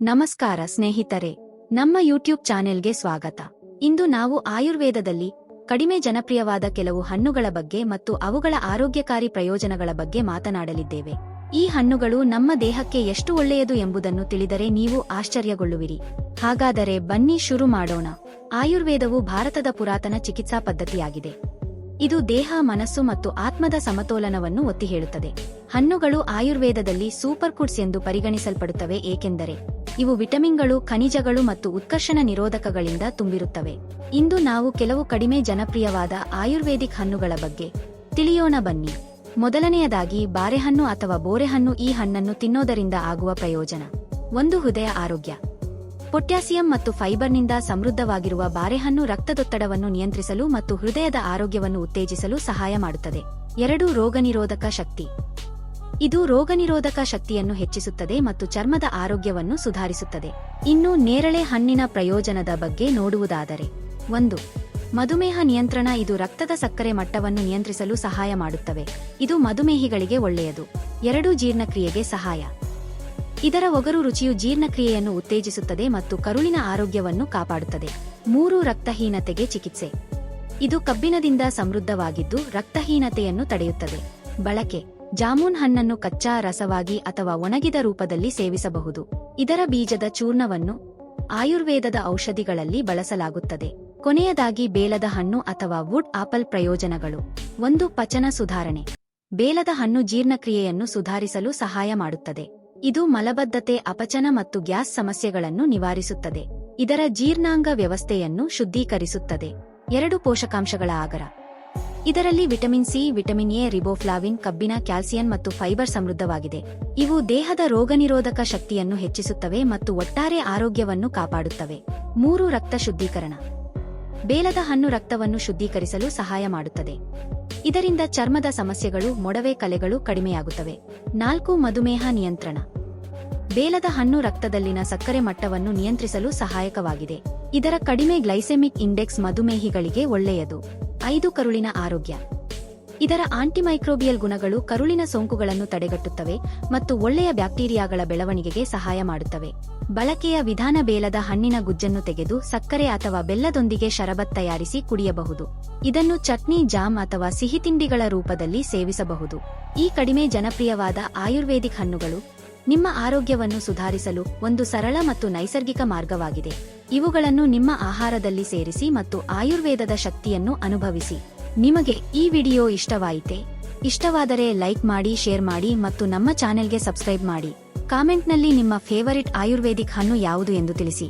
ನಮಸ್ಕಾರ ಸ್ನೇಹಿತರೆ, ನಮ್ಮ ಯೂಟ್ಯೂಬ್ ಚಾನೆಲ್ಗೆ ಸ್ವಾಗತ. ಇಂದು ನಾವು ಆಯುರ್ವೇದದಲ್ಲಿ ಕಡಿಮೆ ಜನಪ್ರಿಯವಾದ ಕೆಲವು ಹಣ್ಣುಗಳ ಬಗ್ಗೆ ಮತ್ತು ಅವುಗಳ ಆರೋಗ್ಯಕಾರಿ ಪ್ರಯೋಜನಗಳ ಬಗ್ಗೆ ಮಾತನಾಡಲಿದ್ದೇವೆ. ಈ ಹಣ್ಣುಗಳು ನಮ್ಮ ದೇಹಕ್ಕೆ ಎಷ್ಟು ಒಳ್ಳೆಯದು ಎಂಬುದನ್ನು ತಿಳಿದರೆ ನೀವು ಆಶ್ಚರ್ಯಗೊಳ್ಳುವಿರಿ. ಹಾಗಾದರೆ ಬನ್ನಿ ಶುರು ಮಾಡೋಣ. ಆಯುರ್ವೇದವು ಭಾರತದ ಪುರಾತನ ಚಿಕಿತ್ಸಾ ಪದ್ಧತಿಯಾಗಿದೆ. ಇದು ದೇಹ, ಮನಸ್ಸು ಮತ್ತು ಆತ್ಮದ ಸಮತೋಲನವನ್ನು ಒತ್ತಿ ಹೇಳುತ್ತದೆ ಹಣ್ಣುಗಳು ಆಯುರ್ವೇದದಲ್ಲಿ ಸೂಪರ್ ಫುಡ್ಸ್ ಎಂದು ಪರಿಗಣಿಸಲ್ಪಡುತ್ತವೆ, ಏಕೆಂದರೆ ಇವು ವಿಟಮಿನ್ಗಳು, ಖನಿಜಗಳು ಮತ್ತು ಉತ್ಕರ್ಷಣ ನಿರೋಧಕಗಳಿಂದ ತುಂಬಿರುತ್ತವೆ. ಇಂದು ನಾವು ಕೆಲವು ಕಡಿಮೆ ಜನಪ್ರಿಯವಾದ ಆಯುರ್ವೇದಿಕ್ ಹಣ್ಣುಗಳ ಬಗ್ಗೆ ತಿಳಿಯೋಣ ಬನ್ನಿ. ಮೊದಲನೆಯದಾಗಿ, ಬಾರೆಹಣ್ಣು ಅಥವಾ ಬೋರೆಹಣ್ಣು ಈ ಹಣ್ಣನ್ನು ತಿನ್ನೋದರಿಂದ ಆಗುವ ಪ್ರಯೋಜನ. ಒಂದು, ಹೃದಯ ಆರೋಗ್ಯ. ಪೊಟ್ಯಾಸಿಯಂ ಮತ್ತು ಫೈಬರ್ನಿಂದ ಸಮೃದ್ಧವಾಗಿರುವ ಬಾರೆಹಣ್ಣು ರಕ್ತದೊತ್ತಡವನ್ನು ನಿಯಂತ್ರಿಸಲು ಮತ್ತು ಹೃದಯದ ಆರೋಗ್ಯವನ್ನು ಉತ್ತೇಜಿಸಲು ಸಹಾಯ ಮಾಡುತ್ತದೆ. ಎರಡು ರೋಗನಿರೋಧಕ ಶಕ್ತಿ. ಇದು ರೋಗನಿರೋಧಕ ಶಕ್ತಿಯನ್ನು ಹೆಚ್ಚಿಸುತ್ತದೆ ಮತ್ತು ಚರ್ಮದ ಆರೋಗ್ಯವನ್ನು ಸುಧಾರಿಸುತ್ತದೆ. ಇನ್ನು ನೇರಳೆ ಹಣ್ಣಿನ ಪ್ರಯೋಜನದ ಬಗ್ಗೆ ನೋಡುವುದಾದರೆ, ಒಂದು, ಮಧುಮೇಹ ನಿಯಂತ್ರಣ ಇದು ರಕ್ತದ ಸಕ್ಕರೆ ಮಟ್ಟವನ್ನು ನಿಯಂತ್ರಿಸಲು ಸಹಾಯ ಮಾಡುತ್ತವೆ. ಇದು ಮಧುಮೇಹಿಗಳಿಗೆ ಒಳ್ಳೆಯದು. ಎರಡು, ಜೀರ್ಣಕ್ರಿಯೆಗೆ ಸಹಾಯ. ಇದರ ಒಗರು ರುಚಿಯು ಜೀರ್ಣಕ್ರಿಯೆಯನ್ನು ಉತ್ತೇಜಿಸುತ್ತದೆ ಮತ್ತು ಕರುಳಿನ ಆರೋಗ್ಯವನ್ನು ಕಾಪಾಡುತ್ತದೆ. ಮೂರು ರಕ್ತಹೀನತೆಗೆ ಚಿಕಿತ್ಸೆ. ಇದು ಕಬ್ಬಿಣದಿಂದ ಸಮೃದ್ಧವಾಗಿದ್ದು ರಕ್ತಹೀನತೆಯನ್ನು ತಡೆಯುತ್ತದೆ. ಬಳಕೆ. ಜಾಮೂನ್ ಹಣ್ಣನ್ನು ಕಚ್ಚಾ, ರಸವಾಗಿ ಅಥವಾ ಒಣಗಿದ ರೂಪದಲ್ಲಿ ಸೇವಿಸಬಹುದು. ಇದರ ಬೀಜದ ಚೂರ್ಣವನ್ನು ಆಯುರ್ವೇದದ ಔಷಧಿಗಳಲ್ಲಿ ಬಳಸಲಾಗುತ್ತದೆ. ಕೊನೆಯದಾಗಿ ಬೇಲದ ಹಣ್ಣು ಅಥವಾ ವುಡ್ ಆಪಲ್ ಪ್ರಯೋಜನಗಳು. ಒಂದು ಪಚನ ಸುಧಾರಣೆ. ಬೇಲದ ಹಣ್ಣು ಜೀರ್ಣಕ್ರಿಯೆಯನ್ನು ಸುಧಾರಿಸಲು ಸಹಾಯ ಮಾಡುತ್ತದೆ. ಇದು ಮಲಬದ್ಧತೆ, ಅಪಚನ ಮತ್ತು ಗ್ಯಾಸ್ ಸಮಸ್ಯೆಗಳನ್ನು ನಿವಾರಿಸುತ್ತದೆ. ಇದರ ಜೀರ್ಣಾಂಗ ವ್ಯವಸ್ಥೆಯನ್ನು ಶುದ್ಧೀಕರಿಸುತ್ತದೆ. ಎರಡು ಪೋಷಕಾಂಶಗಳ ಆಗರ. ಇದರಲ್ಲಿ vitamin C, vitamin A, riboflavin ಕಬ್ಬಿನ ಕ್ಯಾಲ್ಸಿಯಂ ಮತ್ತು ಫೈಬರ್ ಸಮೃದ್ಧವಾಗಿದೆ. ಇವು ದೇಹದ ರೋಗನಿರೋಧಕ ಶಕ್ತಿಯನ್ನು ಹೆಚ್ಚಿಸುತ್ತವೆ ಮತ್ತು ಒಟ್ಟಾರೆ ಆರೋಗ್ಯವನ್ನು ಕಾಪಾಡುತ್ತವೆ. ಮೂರು ರಕ್ತ ಶುದ್ಧೀಕರಣ. ಬೇಲದ ಹಣ್ಣು ರಕ್ತವನ್ನು ಶುದ್ಧೀಕರಿಸಲು ಸಹಾಯ ಮಾಡುತ್ತದೆ. ಇದರಿಂದ ಚರ್ಮದ ಸಮಸ್ಯೆಗಳು, ಮೊಡವೆ ಕಲೆಗಳು ಕಡಿಮೆಯಾಗುತ್ತವೆ. ನಾಲ್ಕು, ಮಧುಮೇಹ ನಿಯಂತ್ರಣ. ಬೇಲದ ಹಣ್ಣು ರಕ್ತದಲ್ಲಿನ ಸಕ್ಕರೆ ಮಟ್ಟವನ್ನು ನಿಯಂತ್ರಿಸಲು ಸಹಾಯಕವಾಗಿದೆ. ಇದರ ಕಡಿಮೆ ಗ್ಲೈಸೆಮಿಕ್ ಇಂಡೆಕ್ಸ್ ಮಧುಮೇಹಿಗಳಿಗೆ ಒಳ್ಳೆಯದು. ಐದು, ಕರುಳಿನ ಆರೋಗ್ಯ. ಇದರ ಆಂಟಿಮೈಕ್ರೋಬಿಯಲ್ ಗುಣಗಳು ಕರುಳಿನ ಸೋಂಕುಗಳನ್ನು ತಡೆಗಟ್ಟುತ್ತವೆ ಮತ್ತು ಒಳ್ಳೆಯ ಬ್ಯಾಕ್ಟೀರಿಯಾಗಳ ಬೆಳವಣಿಗೆಗೆ ಸಹಾಯ ಮಾಡುತ್ತವೆ. ಬಳಕೆಯ ವಿಧಾನ ಬೇಲದ ಹಣ್ಣಿನ ಗುಜ್ಜನ್ನು ತೆಗೆದು ಸಕ್ಕರೆ ಅಥವಾ ಬೆಲ್ಲದೊಂದಿಗೆ ಶರಬತ್ ತಯಾರಿಸಿ ಕುಡಿಯಬಹುದು. ಇದನ್ನು ಚಟ್ನಿ, ಜಾಮ್ ಅಥವಾ ಸಿಹಿತಿಂಡಿಗಳ ರೂಪದಲ್ಲಿ ಸೇವಿಸಬಹುದು. ಈ ಕಡಿಮೆ ಜನಪ್ರಿಯವಾದ ಆಯುರ್ವೇದಿಕ್ ಹಣ್ಣುಗಳು ನಿಮ್ಮ ಆರೋಗ್ಯವನ್ನು ಸುಧಾರಿಸಲು ಒಂದು ಸರಳ ಮತ್ತು ನೈಸರ್ಗಿಕ ಮಾರ್ಗವಾಗಿದೆ. ಇವುಗಳನ್ನು ನಿಮ್ಮ ಆಹಾರದಲ್ಲಿ ಸೇರಿಸಿ ಮತ್ತು ಆಯುರ್ವೇದದ ಶಕ್ತಿಯನ್ನು ಅನುಭವಿಸಿ. ನಿಮಗೆ ಈ ವಿಡಿಯೋ ಇಷ್ಟವಾಯಿತೆ. ಇಷ್ಟವಾದರೆ ಲೈಕ್ ಮಾಡಿ, ಶೇರ್ ಮಾಡಿ ಮತ್ತು ನಮ್ಮ ಚಾನೆಲ್ಗೆ ಸಬ್ಸ್ಕ್ರೈಬ್ ಮಾಡಿ. ಕಾಮೆಂಟ್ನಲ್ಲಿ ನಿಮ್ಮ ಫೇವರಿಟ್ ಆಯುರ್ವೇದಿಕ್ ಹಣ್ಣು ಯಾವುದು ಎಂದು ತಿಳಿಸಿ.